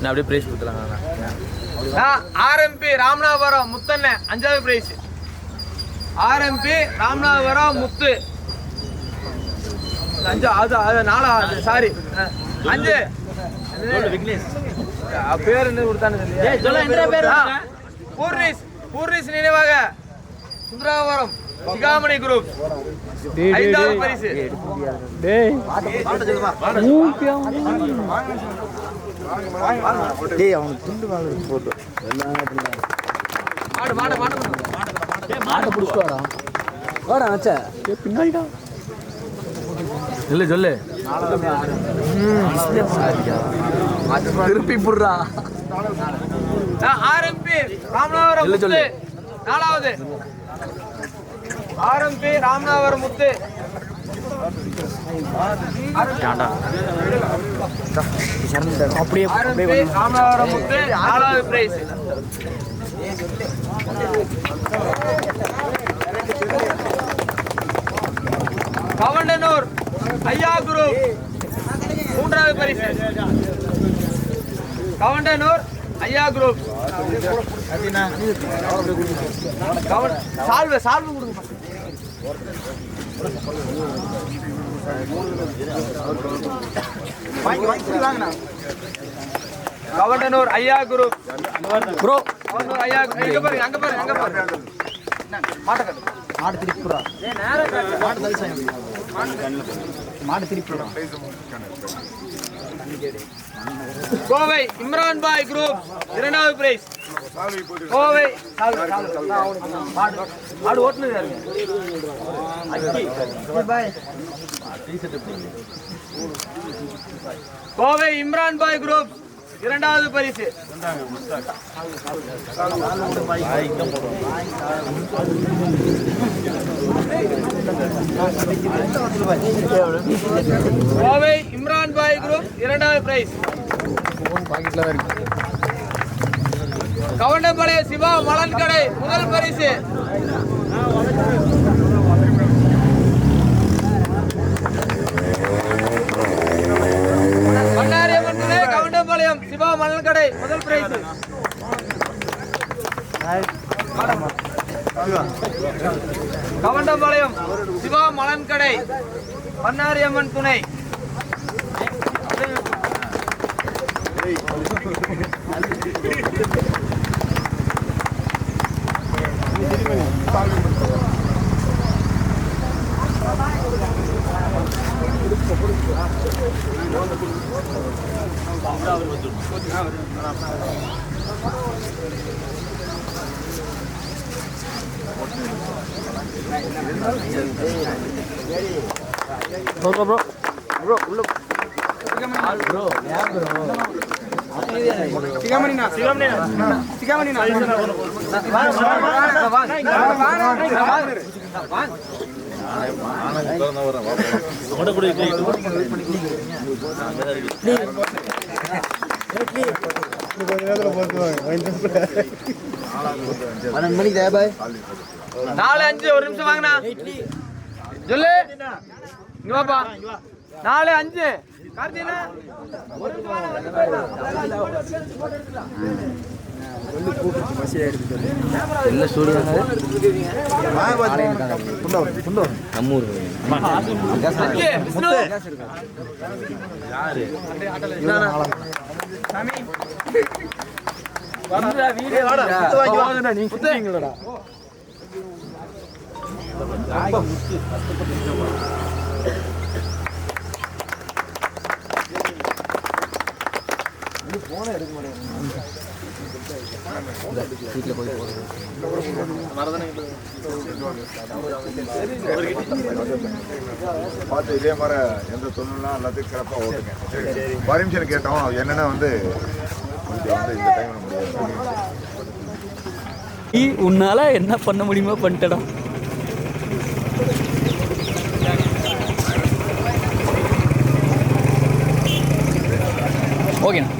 நான் அப்படியே பிரைஸ் கொடுத்துலாங்க ஆர்எம்பி ராமநாதபுரம் முத்தண்ண அஞ்சாவது பிரைஸ் ஆர்எம்பி ராமநாதபுரம் முத்து. அஞ்சு அது அது நாலா சாரி அஞ்சு. விக்னேஷ். பேர் என்ன கொடுத்தானு? பூர்ணிஸ் பூர்ணிஸ் நினைவாக. சுந்தராவரம் சிகாமணி குரூப் ஐந்தாவது பரிசு. டேய். அவனுக்கு துண்டு வாங்க போட்டு மாடு மாடு மாடு மாட்டை பிடிச்சிட்டு வாடா வாடா வச்ச பின்னாடிடா. சொல்லு. சொல்லு திருப்பி புடுறா ஆர்எம்பி ராமநாதபுரம் இல்ல, சொல்லு. நாலாவது. ஆர்எம்பி ராமநாதபுரம் முத்து. அப்படியே ராமநாதபுரம் முத்து. நாலாவது பிரைஸ் கவண்டனூர் ஐயா குரு. மூன்றாவது பரிசு. கவண்டனூர் ஐயா குரூப் சால்வை சால்வை கொடுங்க கவண்டனூர் ஐயா குரூப் ப்ரோ. கவண்டனூர் ஐயா. எங்க பாருங்க அங்க பாருங்க அங்க பாருங்க. மாட்டக்கட்டு மாடு திருப்பி புடுறா. மாடு தலை சாயம் மாடு திருப்பி கோவை இம்ரான் பாய் குரூப் இரண்டாவது பிரைஸ் கோவை மாடு ஓட்டுனது கோவை இம்ரான் பாய் குரூப் இரண்டாவது பரிசு. கோவை இம்ரான் பாய் குரூப் இரண்டாவது பிரைஸ் பாக்கெட்ல கவண்டம்பாளைய சிவா மலன் கடை முதல் பரிசு. கவண்டம்பாளையம் சிவா மலன் கடை பண்ணாரியம்மன் துணை. ப்ரோ ப்ரோ ப்ரோ உள்ள ப்ரோ ஏன் ப்ரோ சிகாமணினா சிகாமணினா சிகாமணினா பன்னெண்டு மணிக்கு தேவை பாய். நாலு அஞ்சு ஒரு நிமிஷம் வாங்கண்ணா. சொல்லு இங்க வாப்பா. நாலு அஞ்சு. எல்லாம் ஸ்டூடியோ நம்ம ஊர் அஞ்சு விஷ்ணு வீட்டில் போய் பார்த்து இதே மாதிரி எந்த சொல்லலாம் எல்லாத்தையும் சிறப்பாக ஓட்டுங்க. பர்மிஷன் கேட்டோம் என்னென்னா வந்து வந்து நீ உன்னால் என்ன பண்ண முடியுமோ பண்ணிட்டடா. ஓகேண்ணா.